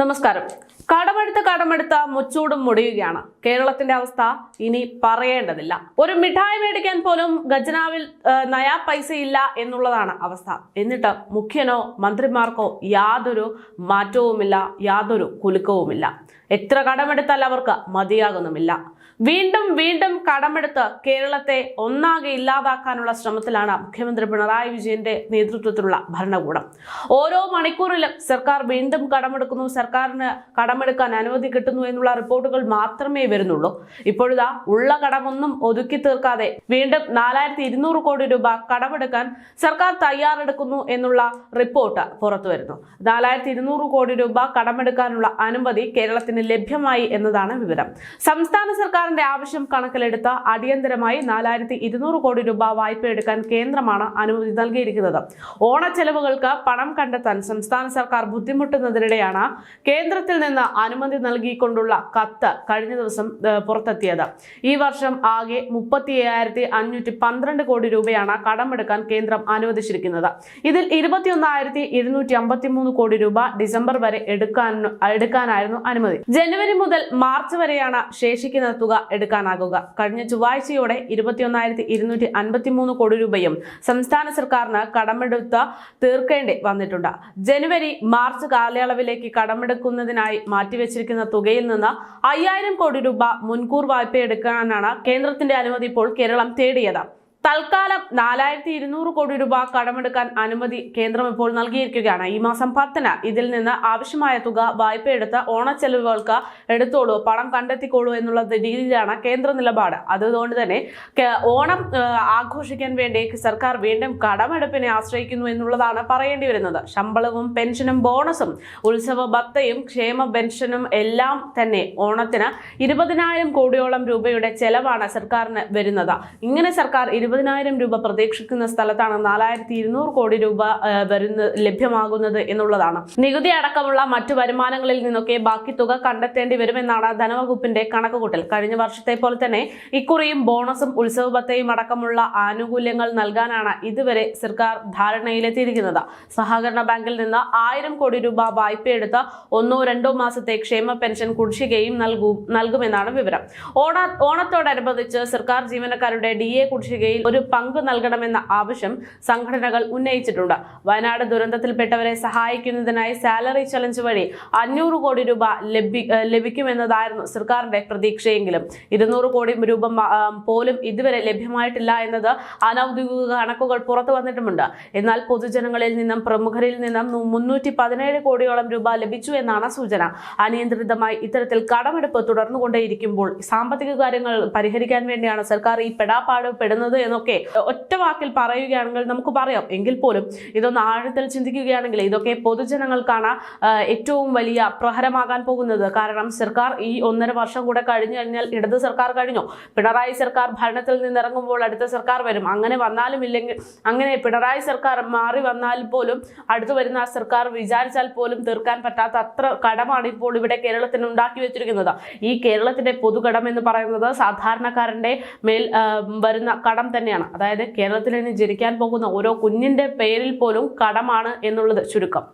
നമസ്കാരം. കടമെടുത്ത് കടമെടുത്ത് മുച്ചൂടും മുടിയുകയാണ്. കേരളത്തിന്റെ അവസ്ഥ ഇനി പറയേണ്ടതില്ല. ഒരു മിഠായി മേടിക്കാൻ പോലും ഖജനാവിൽ നയാ പൈസ ഇല്ല എന്നുള്ളതാണ് അവസ്ഥ. എന്നിട്ട് മുഖ്യനോ മന്ത്രിമാർക്കോ യാതൊരു മാറ്റവുമില്ല യാതൊരു കുലുക്കവുമില്ല. എത്ര കടമെടുത്താൽ അവർക്ക് മതിയാകുന്നുമില്ല. വീണ്ടും വീണ്ടും കടമെടുത്ത് കേരളത്തെ ഒന്നാകെ ഇല്ലാതാക്കാനുള്ള ശ്രമത്തിലാണ് മുഖ്യമന്ത്രി പിണറായി വിജയന്റെ നേതൃത്വത്തിലുള്ള ഭരണകൂടം. ഓരോ മണിക്കൂറിലും സർക്കാർ വീണ്ടും കടമെടുക്കുന്നു സർക്കാരിന് കടമെടുക്കാൻ അനുമതി കിട്ടുന്നു എന്നുള്ള റിപ്പോർട്ടുകൾ മാത്രമേ വരുന്നുള്ളൂ. ഇപ്പോഴിതാ ഉള്ള കടമൊന്നും ഒതുക്കി തീർക്കാതെ വീണ്ടും നാലായിരത്തി ഇരുന്നൂറ് കോടി രൂപ കടമെടുക്കാൻ സർക്കാർ തയ്യാറെടുക്കുന്നു എന്നുള്ള റിപ്പോർട്ട് പുറത്തു വരുന്നു. നാലായിരത്തി ഇരുന്നൂറ് കോടി രൂപ കടമെടുക്കാനുള്ള അനുമതി കേരളത്തിന് ലഭ്യമായി എന്നതാണ് വിവരം. സംസ്ഥാന സർക്കാരിന്റെ ആവശ്യം കണക്കിലെടുത്ത് അടിയന്തരമായി നാലായിരത്തി ഇരുന്നൂറ് കോടി രൂപ വായ്പ എടുക്കാൻ കേന്ദ്രമാണ് അനുമതി നൽകിയിരിക്കുന്നത്. ഓണച്ചെലവുകൾക്ക് പണം കണ്ടെത്താൻ സംസ്ഥാന സർക്കാർ ബുദ്ധിമുട്ടുന്നതിനിടെയാണ് കേന്ദ്രത്തിൽ നിന്ന് അനുമതി നൽകിക്കൊണ്ടുള്ള കത്ത് കഴിഞ്ഞ ദിവസം പുറത്തെത്തിയത്. ഈ വർഷം ആകെ മുപ്പത്തി അയ്യായിരത്തി അഞ്ഞൂറ്റി പന്ത്രണ്ട് കോടി രൂപയാണ് കടമെടുക്കാൻ കേന്ദ്രം അനുവദിച്ചിരിക്കുന്നത്. ഇതിൽ ഇരുപത്തിയൊന്നായിരത്തി ഇരുന്നൂറ്റി അമ്പത്തി മൂന്ന് കോടി രൂപ ഡിസംബർ വരെ എടുക്കാൻ എടുക്കാനായിരുന്നു അനുമതി. ജനുവരി മുതൽ മാർച്ച് വരെയാണ് ശേഷിക്കുന്ന തുക എടുക്കാനാകുക. കഴിഞ്ഞ ചൊവ്വാഴ്ചയോടെ ഇരുപത്തിയൊന്നായിരത്തി ഇരുന്നൂറ്റി അൻപത്തിമൂന്ന് കോടി രൂപയും സംസ്ഥാന സർക്കാരിന് കടമെടുത്ത് തീർക്കേണ്ടി വന്നിട്ടുണ്ട്. ജനുവരി മാർച്ച് കാലയളവിലേക്ക് കടമെടുക്കുന്നതിനായി മാറ്റിവെച്ചിരിക്കുന്ന തുകയിൽ നിന്ന് അയ്യായിരം കോടി രൂപ മുൻകൂർ വായ്പ എടുക്കാനാണ് കേന്ദ്രത്തിന്റെ അനുമതി ഇപ്പോൾ കേരളം തേടിയത്. തൽക്കാലം നാലായിരത്തി ഇരുന്നൂറ് കോടി രൂപ കടമെടുക്കാൻ അനുമതി കേന്ദ്രം ഇപ്പോൾ നൽകിയിരിക്കുകയാണ്. ഈ മാസം പത്തിന് ഇതിൽ നിന്ന് ആവശ്യമായ തുക വായ്പ എടുത്ത് ഓണച്ചെലവുകൾക്ക് എടുത്തോളൂ പണം കണ്ടെത്തിക്കോളൂ എന്നുള്ള രീതിയിലാണ് കേന്ദ്ര നിലപാട്. അതുകൊണ്ട് തന്നെ ഓണം ആഘോഷിക്കാൻ വേണ്ടി സർക്കാർ വീണ്ടും കടമെടുപ്പിനെ ആശ്രയിക്കുന്നു എന്നുള്ളതാണ് പറയേണ്ടി വരുന്നത്. ശമ്പളവും പെൻഷനും ബോണസും ഉത്സവ ഭത്തയും ക്ഷേമ പെൻഷനും എല്ലാം തന്നെ ഓണത്തിന് ഇരുപതിനായിരം കോടിയോളം രൂപയുടെ ചെലവാണ് സർക്കാരിന് വരുന്നത്. ഇങ്ങനെ സർക്കാർ ഇരുപതിനായിരം രൂപ പ്രതീക്ഷിക്കുന്ന സ്ഥലത്താണ് നാലായിരത്തി ഇരുന്നൂറ് കോടി രൂപ വരുന്ന ലഭ്യമാകുന്നത് എന്നുള്ളതാണ്. നികുതി അടക്കമുള്ള മറ്റു വരുമാനങ്ങളിൽ നിന്നൊക്കെ ബാക്കി തുക കണ്ടെത്തേണ്ടി വരുമെന്നാണ് ധനവകുപ്പിന്റെ കണക്കുകൂട്ടൽ. കഴിഞ്ഞ വർഷത്തെ പോലെ തന്നെ ഇക്കുറിയും ബോണസും ഉത്സവ അടക്കമുള്ള ആനുകൂല്യങ്ങൾ നൽകാനാണ് ഇതുവരെ സർക്കാർ ധാരണയിലെത്തിയിരിക്കുന്നത്. സഹകരണ ബാങ്കിൽ നിന്ന് ആയിരം കോടി രൂപ വായ്പയെടുത്ത് ഒന്നോ രണ്ടോ മാസത്തെ ക്ഷേമ പെൻഷൻ കുടിശ്ശികയും നൽകും നൽകുമെന്നാണ് വിവരം. ഓണ ഓണത്തോടനുബന്ധിച്ച് സർക്കാർ ജീവനക്കാരുടെ ഡി എ കുടിശ്ശികയിൽ ഒരു പങ്ക് നൽകണമെന്ന ആവശ്യം സംഘടനകൾ ഉന്നയിച്ചിട്ടുണ്ട്. വയനാട് ദുരന്തത്തിൽപ്പെട്ടവരെ സഹായിക്കുന്നതിനായി സാലറി ചലഞ്ച് വഴി അഞ്ഞൂറ് കോടി രൂപ ലഭിക്കുമെന്നതായിരുന്നു സർക്കാരിന്റെ പ്രതീക്ഷയെങ്കിലും. ഇരുന്നൂറ് കോടി രൂപ പോലും ഇതുവരെ ലഭ്യമായിട്ടില്ല എന്നത് അനൌദ്യോഗിക കണക്കുകൾ പുറത്തു വന്നിട്ടുമുണ്ട്. എന്നാൽ പൊതുജനങ്ങളിൽ നിന്നും പ്രമുഖരിൽ നിന്നും മുന്നൂറ്റി പതിനേഴ് കോടിയോളം രൂപ ലഭിച്ചു എന്നാണ് സൂചന. അനിയന്ത്രിതമായി ഇത്തരത്തിൽ കടമെടുപ്പ് തുടർന്നുകൊണ്ടേയിരിക്കുമ്പോൾ സാമ്പത്തിക കാര്യങ്ങൾ പരിഹരിക്കാൻ വേണ്ടിയാണ് സർക്കാർ ഈ പെടാപ്പാട് പെടുന്നത് എന്നൊക്കെ ഒറ്റ വാക്കിൽ പറയുകയാണെങ്കിൽ നമുക്ക് പറയാം. എങ്കിൽ പോലും ഇതൊന്ന് ആഴത്തിൽ ചിന്തിക്കുകയാണെങ്കിൽ ഇതൊക്കെ പൊതുജനങ്ങൾക്കാണ് ഏറ്റവും വലിയ പ്രഹരമാകാൻ പോകുന്നത്. കാരണം സർക്കാർ ഈ ഒന്നര വർഷം കൂടെ കഴിഞ്ഞു കഴിഞ്ഞാൽ ഇടത് സർക്കാർ കഴിഞ്ഞു? പിണറായി സർക്കാർ ഭരണത്തിൽ നിന്നിറങ്ങുമ്പോൾ അടുത്ത സർക്കാർ വരും. അങ്ങനെ വന്നാലും ഇല്ലെങ്കിൽ അങ്ങനെ പിണറായി സർക്കാർ മാറി വന്നാൽ പോലും അടുത്തു വരുന്ന സർക്കാർ വിചാരിച്ചാൽ പോലും തീർക്കാൻ പറ്റാത്ത അത്ര കടമാണ് ഇപ്പോൾ ഇവിടെ കേരളത്തിന് ഉണ്ടാക്കി വെച്ചിരിക്കുന്നത്. ഈ കേരളത്തിന്റെ പൊതുകടം എന്ന് പറയുന്നത് സാധാരണക്കാരന്റെ മേൽ വരുന്ന കടം തന്നെയാണ്. അതായത് കേരളത്തിൽ ഇനി ജനിക്കാൻ പോകുന്ന ഓരോ കുഞ്ഞിന്റെ പേരിൽ പോലും കടമാണ് എന്നുള്ളത് ചുരുക്കം.